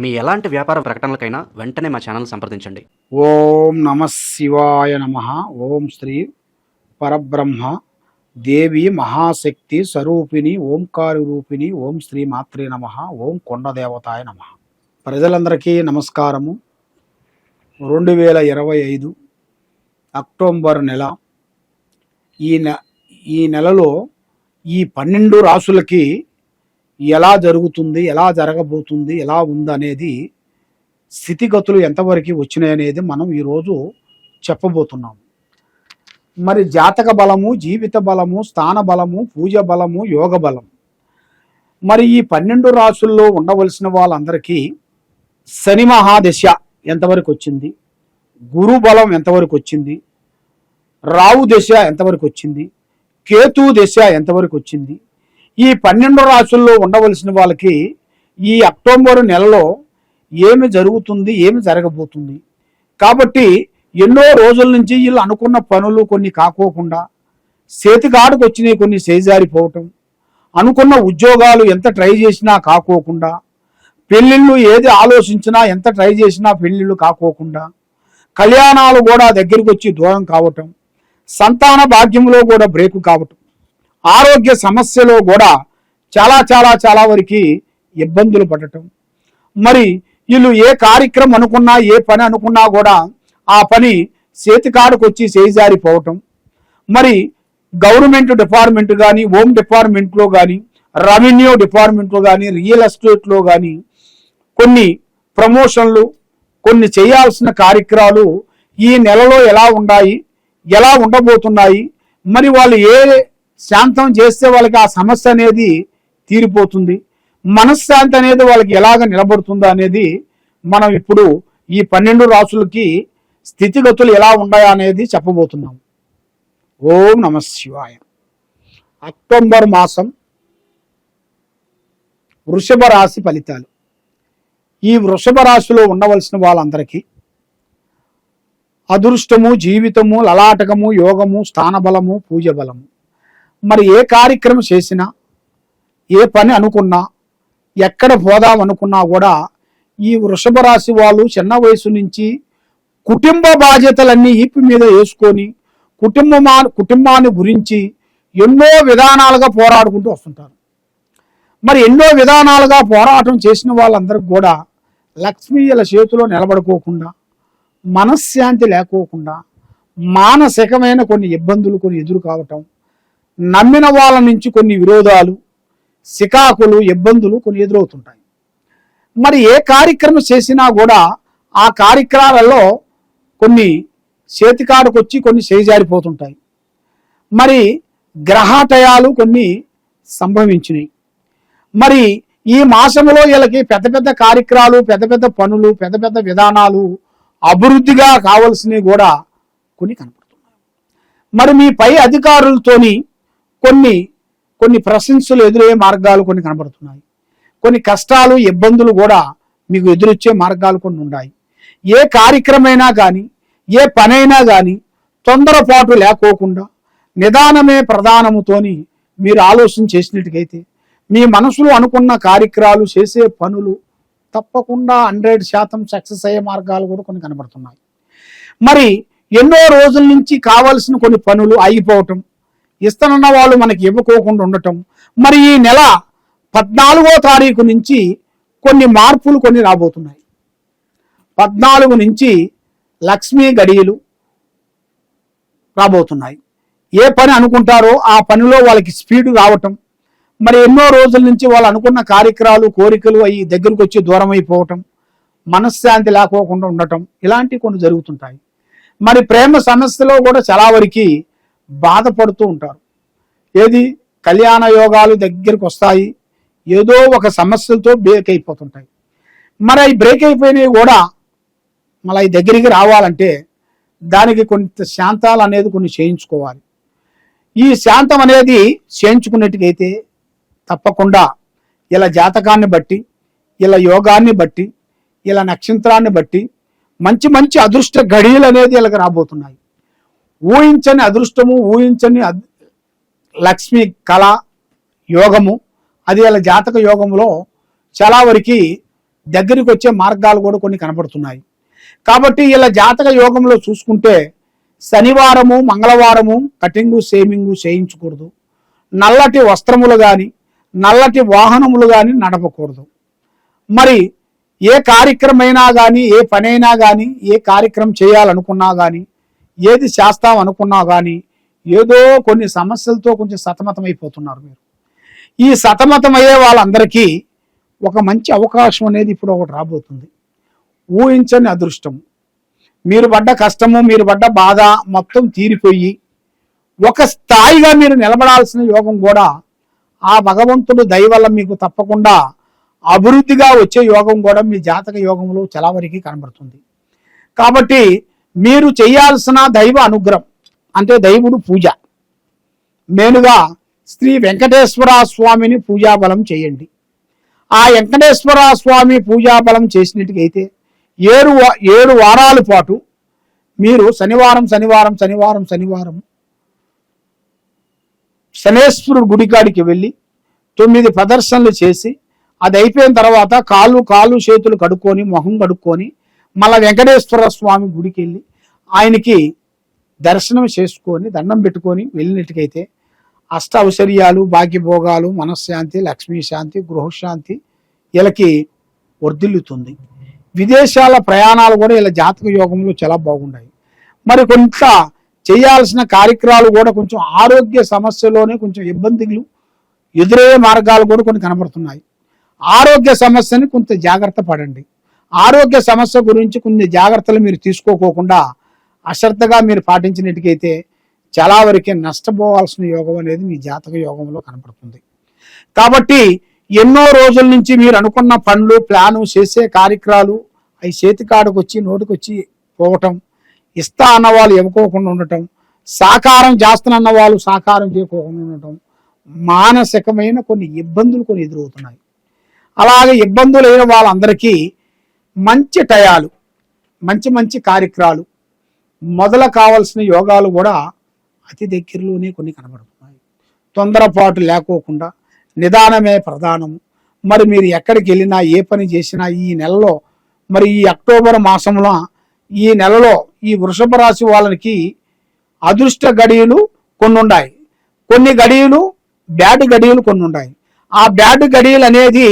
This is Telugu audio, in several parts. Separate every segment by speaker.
Speaker 1: మీ ఎలాంటి వ్యాపార ప్రకటనలకైనా వెంటనే మా ఛానల్ సంప్రదించండి.
Speaker 2: ఓం నమ శివాయ నమ. ఓం శ్రీ పరబ్రహ్మ దేవి మహాశక్తి స్వరూపిణి ఓంకారి రూపిణి. ఓం శ్రీ మాత్రే నమ. ఓం కొండదేవతాయ నమ. ప్రజలందరికీ నమస్కారము. రెండు వేల ఇరవై ఐదు అక్టోబర్ నెల ఈ నె ఈ నెలలో ఈ పన్నెండు రాసులకి ఎలా జరుగుతుంది ఎలా జరగబోతుంది ఎలా ఉందనేది స్థితిగతులు ఎంతవరకు వచ్చినాయి అనేది మనం ఈరోజు చెప్పబోతున్నాం. మరి జాతక బలము జీవిత బలము స్థాన బలము పూజ బలము యోగ బలం. మరి ఈ పన్నెండు రాసుల్లో ఉండవలసిన వాళ్ళందరికీ శని మహాదశ ఎంతవరకు వచ్చింది? గురు బలం ఎంతవరకు వచ్చింది? రావు దశ ఎంతవరకు వచ్చింది? కేతు దశ ఎంతవరకు వచ్చింది? ఈ పన్నెండు రాసుల్లో ఉండవలసిన వాళ్ళకి ఈ అక్టోబర్ నెలలో ఏమి జరుగుతుంది ఏమి జరగబోతుంది? కాబట్టి ఎన్నో రోజుల నుంచి వీళ్ళు అనుకున్న పనులు కొన్ని కాకోకుండా చేతికాడుకు వచ్చినాయి కొన్ని చేజారిపోవటం అనుకున్న ఉద్యోగాలు ఎంత ట్రై చేసినా కాకోకుండా పెళ్ళిళ్ళు ఏది ఆలోచించినా ఎంత ట్రై చేసినా పెళ్ళిళ్ళు కాకోకుండా కళ్యాణాలు కూడా దగ్గరికి వచ్చి దూరం కావటం సంతాన భాగ్యంలో కూడా బ్రేకు కావటం. ఆరోగ్య సమస్యలో కూడా చాలా చాలా చాలా వరకు ఇబ్బందులు పడటం. మరి వీళ్ళు ఏ కార్యక్రమం అనుకున్నా ఏ పని అనుకున్నా కూడా ఆ పని చేతికాడుకొచ్చి చేజారిపోవటం. మరి గవర్నమెంట్ డిపార్ట్మెంట్ కానీ హోమ్ డిపార్ట్మెంట్లో కానీ రెవెన్యూ డిపార్ట్మెంట్లో కానీ రియల్ ఎస్టేట్లో కానీ కొన్ని ప్రమోషన్లు కొన్ని చేయాల్సిన కార్యక్రమాలు ఈ నెలలో ఎలా ఉన్నాయి ఎలా ఉండబోతున్నాయి మరి వాళ్ళు ఏ శాంతం చేస్తే వాళ్ళకి ఆ సమస్య అనేది తీరిపోతుంది. మనశ్శాంతి అనేది వాళ్ళకి ఎలాగ నిలబడుతుందో అనేది మనం ఇప్పుడు ఈ పన్నెండు రాసులకి స్థితిగతులు ఎలా ఉన్నాయా అనేది చెప్పబోతున్నాం. ఓం నమ శివాయ. అక్టోబర్ మాసం వృషభ రాశి ఫలితాలు. ఈ వృషభ రాశిలో ఉండవలసిన వాళ్ళందరికీ అదృష్టము జీవితము లలాటకము యోగము స్థానబలము పూజ బలము మరి ఏ కార్యక్రమం చేసినా ఏ పని అనుకున్నా ఎక్కడ పోదాం అనుకున్నా కూడా ఈ వృషభ రాశి వాళ్ళు చిన్న వయసు నుంచి కుటుంబ బాధ్యతలన్నీ ఈపి మీద వేసుకొని కుటుంబమా కుటుంబాన్ని గురించి ఎన్నో విధానాలుగా పోరాడుకుంటూ వస్తుంటారు. మరి ఎన్నో విధానాలుగా పోరాటం చేసిన వాళ్ళందరికి కూడా లక్ష్మీయుల చేతిలో నిలబడుకోకుండా మనశ్శాంతి లేకోకుండా మానసికమైన కొన్ని ఇబ్బందులు కొన్ని ఎదురు కావటం నమ్మిన వాళ్ళ నుంచి కొన్ని విరోధాలు సికాకులు ఇబ్బందులు కొన్ని ఎదురవుతుంటాయి. మరి ఏ కార్యక్రమం చేసినా కూడా ఆ కార్యక్రమాలలో కొన్ని చేతికాడుకు వచ్చి కొన్ని చేజారిపోతుంటాయి. మరి గ్రహాటయాలు కొన్ని సంభవించినాయి. మరి ఈ మాసంలో వీళ్ళకి పెద్ద పెద్ద కార్యక్రమాలు పెద్ద పెద్ద పనులు పెద్ద పెద్ద విధానాలు అభివృద్ధిగా కావలసినవి కూడా కొన్ని కనపడుతున్నాయి. మరి మీ పై అధికారులతోని కొన్ని కొన్ని ప్రశంసలు ఎదురయ్యే మార్గాలు కొన్ని కనబడుతున్నాయి. కొన్ని కష్టాలు ఇబ్బందులు కూడా మీకు ఎదురొచ్చే మార్గాలు కొన్ని ఉన్నాయి. ఏ కార్యక్రమైనా కానీ ఏ పనైనా కానీ తొందరపాటు లేకోకుండా నిదానమే ప్రధానముతోని మీరు ఆలోచన చేసినట్టుకైతే మీ మనసులో అనుకున్న కార్యక్రమాలు చేసే పనులు తప్పకుండా హండ్రెడ్ శాతం సక్సెస్ అయ్యే మార్గాలు కూడా కొన్ని కనబడుతున్నాయి. మరి ఎన్నో రోజుల నుంచి కావాల్సిన కొన్ని పనులు ఆగిపోవటం ఇస్తానన్న వాళ్ళు మనకి ఇవ్వకోకుండా ఉండటం. మరి ఈ నెల పద్నాలుగో తారీఖు నుంచి కొన్ని మార్పులు కొన్ని రాబోతున్నాయి. పద్నాలుగు నుంచి లక్ష్మీ గడియలు రాబోతున్నాయి. ఏ పని అనుకుంటారో ఆ పనిలో వాళ్ళకి స్పీడ్ రావటం. మరి ఎన్నో రోజుల నుంచి వాళ్ళు అనుకున్న కార్యక్రమాలు కోరికలు అవి దగ్గరకు వచ్చి దూరం అయిపోవటం మనశ్శాంతి లేకోకుండా ఉండటం. ఇలాంటివి కొన్ని జరుగుతుంటాయి. మరి ప్రేమ సమస్యలో కూడా చాలా వరకు బాధపడుతూ ఉంటారు. ఏది? కళ్యాణ యోగాలు దగ్గరికి వస్తాయి. ఏదో ఒక సమస్యలతో బ్రేక్ అయిపోతుంటాయి. మరి అవి బ్రేక్ అయిపోయినవి కూడా మళ్ళీ దగ్గరికి రావాలంటే దానికి కొంత శాంతాలు అనేది కొన్ని చేయించుకోవాలి. ఈ శాంతం అనేది చేయించుకున్నట్టుకైతే తప్పకుండా ఇలా జాతకాన్ని బట్టి ఇలా యోగాన్ని బట్టి ఇలా నక్షత్రాన్ని బట్టి మంచి మంచి అదృష్ట ఘడియలు అనేది ఇలాగ రాబోతున్నాయి. ఊహించని అదృష్టము ఊహించని లక్ష్మి కళ యోగము. అది ఇలా జాతక యోగంలో చాలా వరకు దగ్గరికి వచ్చే మార్గాలు కూడా కొన్ని కనబడుతున్నాయి. కాబట్టి ఇలా జాతక యోగంలో చూసుకుంటే శనివారము మంగళవారము కటింగు సేమింగు చేయించకూడదు. నల్లటి వస్త్రములు కానీ నల్లటి వాహనములు కానీ నడపకూడదు. మరి ఏ కార్యక్రమైనా కానీ ఏ పనైనా కానీ ఏ కార్యక్రమం చేయాలనుకున్నా కానీ ఏది చేస్తాం అనుకున్నా కానీ ఏదో కొన్ని సమస్యలతో కొంచెం సతమతమైపోతున్నారు మీరు. ఈ సతమతమయ్యే వాళ్ళందరికీ ఒక మంచి అవకాశం అనేది ఇప్పుడు ఒకటి రాబోతుంది. ఊహించని అదృష్టం. మీరు పడ్డ కష్టము మీరు పడ్డ బాధ మొత్తం తీరిపోయి ఒక స్థాయిగా మీరు నిలబడాల్సిన యోగం కూడా ఆ భగవంతుడు దయవల్ల మీకు తప్పకుండా అభివృద్ధిగా వచ్చే యోగం కూడా మీ జాతక యోగంలో చలావరికి కనబడుతుంది. కాబట్టి మీరు చేయాల్సిన దైవ అనుగ్రహం అంటే దైవుడు పూజ. మేలుగా శ్రీ వెంకటేశ్వర స్వామిని పూజాబలం చేయండి. ఆ వెంకటేశ్వర స్వామి పూజాబలం చేసినట్టుకైతే ఏడు ఏడు వారాల పాటు మీరు శనివారం శనివారం శనివారం శనివారం శనేశ్వరుడు గుడికాడికి వెళ్ళి తొమ్మిది ప్రదర్శనలు చేసి అది అయిపోయిన తర్వాత కాళ్ళు కాళ్ళు చేతులు కడుక్కొని మొహం కడుక్కొని మళ్ళీ వెంకటేశ్వర స్వామి గుడికి వెళ్ళి ఆయనకి దర్శనం చేసుకొని దండం పెట్టుకొని వెళ్ళినట్టుకైతే అష్ట ఔశ్వర్యాలు భాగ్యభోగాలు మనశ్శాంతి లక్ష్మీ శాంతి గృహశాంతి వీళ్ళకి వర్ధిల్లుతుంది. విదేశాల ప్రయాణాలు కూడా ఇలా జాతక యోగంలో చాలా బాగున్నాయి. మరి కొంత చేయాల్సిన కార్యక్రమాలు కూడా కొంచెం ఆరోగ్య సమస్యలోనే కొంచెం ఇబ్బందులు ఎదురయ్యే మార్గాలు కూడా కొన్ని కనబడుతున్నాయి. ఆరోగ్య సమస్యని కొంత జాగ్రత్త పడండి. ఆరోగ్య సమస్య గురించి కొన్ని జాగ్రత్తలు మీరు తీసుకోకోకుండా అశ్రద్ధగా మీరు పాటించినట్టుకైతే చాలా వరకే నష్టపోవాల్సిన యోగం అనేది మీ జాతక యోగంలో కనపడుతుంది. కాబట్టి ఎన్నో రోజుల నుంచి మీరు అనుకున్న పనులు ప్లాను చేసే కార్యక్రమాలు అవి చేతికాడకు వచ్చి నోటికొచ్చి పోవటం ఇస్తా అన్న వాళ్ళు ఇవ్వకోకుండా ఉండటం సాకారం చేస్తున్న వాళ్ళు సాకారం చేయకోకుండా ఉండటం మానసికమైన కొన్ని ఇబ్బందులు కొన్ని ఎదురవుతున్నాయి. అలాగే ఇబ్బందులు అయిన వాళ్ళందరికీ మంచి టయాలు మంచి మంచి కార్యక్రమాలు మొదల కావాల్సిన యోగాలు కూడా అతి దగ్గరలోనే కొన్ని కనబడుతున్నాయి. తొందరపాటు లేకోకుండా నిదానమే ప్రధానము. మరి మీరు ఎక్కడికి వెళ్ళినా ఏ పని చేసినా ఈ నెలలో మరి ఈ అక్టోబర్ మాసంలో ఈ నెలలో ఈ వృషభ రాశి వాళ్ళకి అదృష్ట గడియలు కొన్ని ఉన్నాయి కొన్ని గడియలు బ్యాడ్ గడియలు కొన్ని ఉన్నాయి ఆ బ్యాడ్ గడియలు అనేది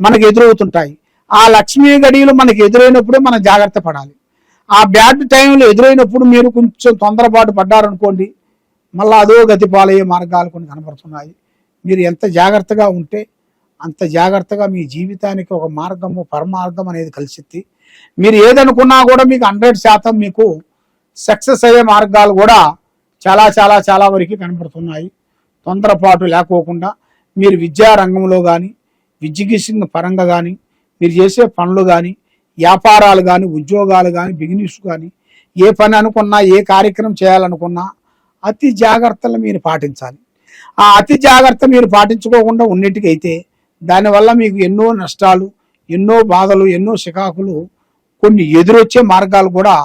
Speaker 2: మనకు ఎదురవుతుంటాయి. ఆ లక్ష్మీ గడియలు మనకు ఎదురైనప్పుడే మనం జాగ్రత్త పడాలి. ఆ బ్యాడ్ టైంలో ఎదురైనప్పుడు మీరు కొంచెం తొందరపాటు పడ్డారనుకోండి మళ్ళీ అదో గతి పాలయ్యే మార్గాలు కొన్ని కనపడుతున్నాయి. మీరు ఎంత జాగ్రత్తగా ఉంటే అంత జాగ్రత్తగా మీ జీవితానికి ఒక మార్గము పరమార్గం అనేది కలిసిద్ది. మీరు ఏదనుకున్నా కూడా మీకు హండ్రెడ్ శాతం మీకు సక్సెస్ అయ్యే మార్గాలు కూడా చాలా చాలా చాలా వరకు కనపడుతున్నాయి. తొందరపాటు లేకోకుండా మీరు విద్యా రంగంలో కానీ విద్యగీసిన పరంగా కానీ మీరు చేసే పనులు కానీ వ్యాపారాలు కానీ ఉద్యోగాలు కానీ బిజినెస్ కానీ ఏ పని అనుకున్నా ఏ కార్యక్రమం చేయాలనుకున్నా అతి జాగ్రత్తలు మీరు పాటించాలి. ఆ అతి జాగ్రత్త మీరు పాటించుకోకుండా ఉన్నట్టుకైతే దానివల్ల మీకు ఎన్నో నష్టాలు ఎన్నో బాధలు ఎన్నో చికాకులు కొన్ని ఎదురొచ్చే మార్గాలు కూడా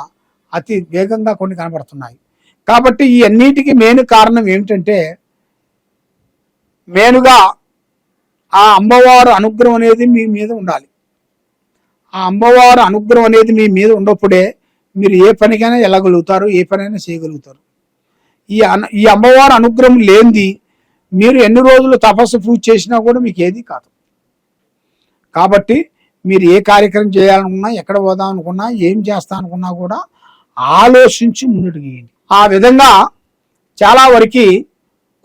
Speaker 2: అతి వేగంగా కొన్ని కనబడుతున్నాయి. కాబట్టి ఈ అన్నిటికీ మెయిన్ కారణం ఏమిటంటే మెయిన్గా ఆ అమ్మవారు అనుగ్రహం అనేది మీ మీద ఉండాలి. ఆ అమ్మవారు అనుగ్రహం అనేది మీ మీద ఉన్నప్పుడే మీరు ఏ పనికైనా వెళ్ళగలుగుతారు ఏ పనైనా చేయగలుగుతారు. ఈ ఈ అమ్మవారు అనుగ్రహం లేనిది మీరు ఎన్ని రోజులు తపస్సు పూజ చేసినా కూడా మీకు ఏది కాదు. కాబట్టి మీరు ఏ కార్యక్రమం చేయాలనుకున్నా ఎక్కడ పోదాం అనుకున్నా ఏం చేస్తా అనుకున్నా కూడా ఆలోచించి ముందుకు గీయండి. ఆ విధంగా చాలా వరకు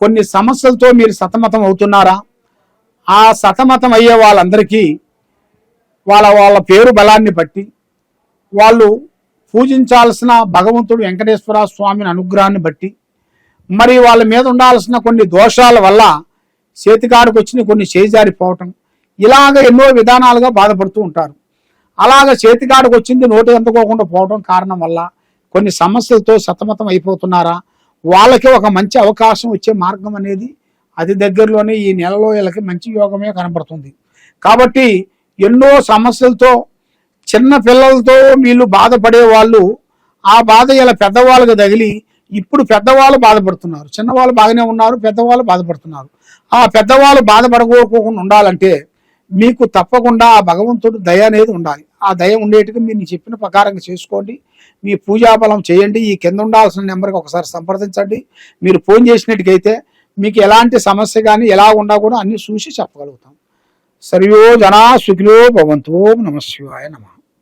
Speaker 2: కొన్ని సమస్యలతో మీరు సతమతం అవుతున్నారా? ఆ సతమతం అయ్యే వాళ్ళందరికీ వాళ్ళ వాళ్ళ పేరు బలాన్ని బట్టి వాళ్ళు పూజించాల్సిన భగవంతుడు వెంకటేశ్వర స్వామిని అనుగ్రహాన్ని బట్టి మరి వాళ్ళ మీద ఉండాల్సిన కొన్ని దోషాల వల్ల చేతికాడికి వచ్చిన కొన్ని చేజారిపోవటం ఇలాగ ఎన్నో విధానాలుగా బాధపడుతూ ఉంటారు. అలాగ చేతికాడికి వచ్చింది నోటి అందుకోకుండా పోవడం కారణం వల్ల కొన్ని సమస్యలతో సతమతం అయిపోతున్నారా? వాళ్ళకి ఒక మంచి అవకాశం వచ్చే మార్గం అనేది అతి దగ్గరలోనే ఈ నెలలో వీళ్ళకి మంచి యోగమే కనబడుతుంది. కాబట్టి ఎన్నో సమస్యలతో చిన్న పిల్లలతో వీళ్ళు బాధపడే వాళ్ళు ఆ బాధ ఇలా పెద్దవాళ్ళకి తగిలి ఇప్పుడు పెద్దవాళ్ళు బాధపడుతున్నారు. చిన్నవాళ్ళు బాగానే ఉన్నారు పెద్దవాళ్ళు బాధపడుతున్నారు. ఆ పెద్దవాళ్ళు బాధపడకోకుండా ఉండాలంటే మీకు తప్పకుండా ఆ భగవంతుడు దయ అనేది ఉండాలి. ఆ దయ ఉండేట్టుగా మీరు చెప్పిన ప్రకారంగా చేసుకోండి. మీ పూజాబలం చేయండి. ఈ కింద ఉండాల్సిన నెంబర్కి ఒకసారి సంప్రదించండి. మీరు ఫోన్ చేసినట్టుకైతే మీకు ఎలాంటి సమస్య కానీ ఎలా ఉన్నా కూడా అన్ని చూసి చెప్పగలుగుతాం. సర్వో జనా సుఖిలో భవంతో నమ శివాయ నమ.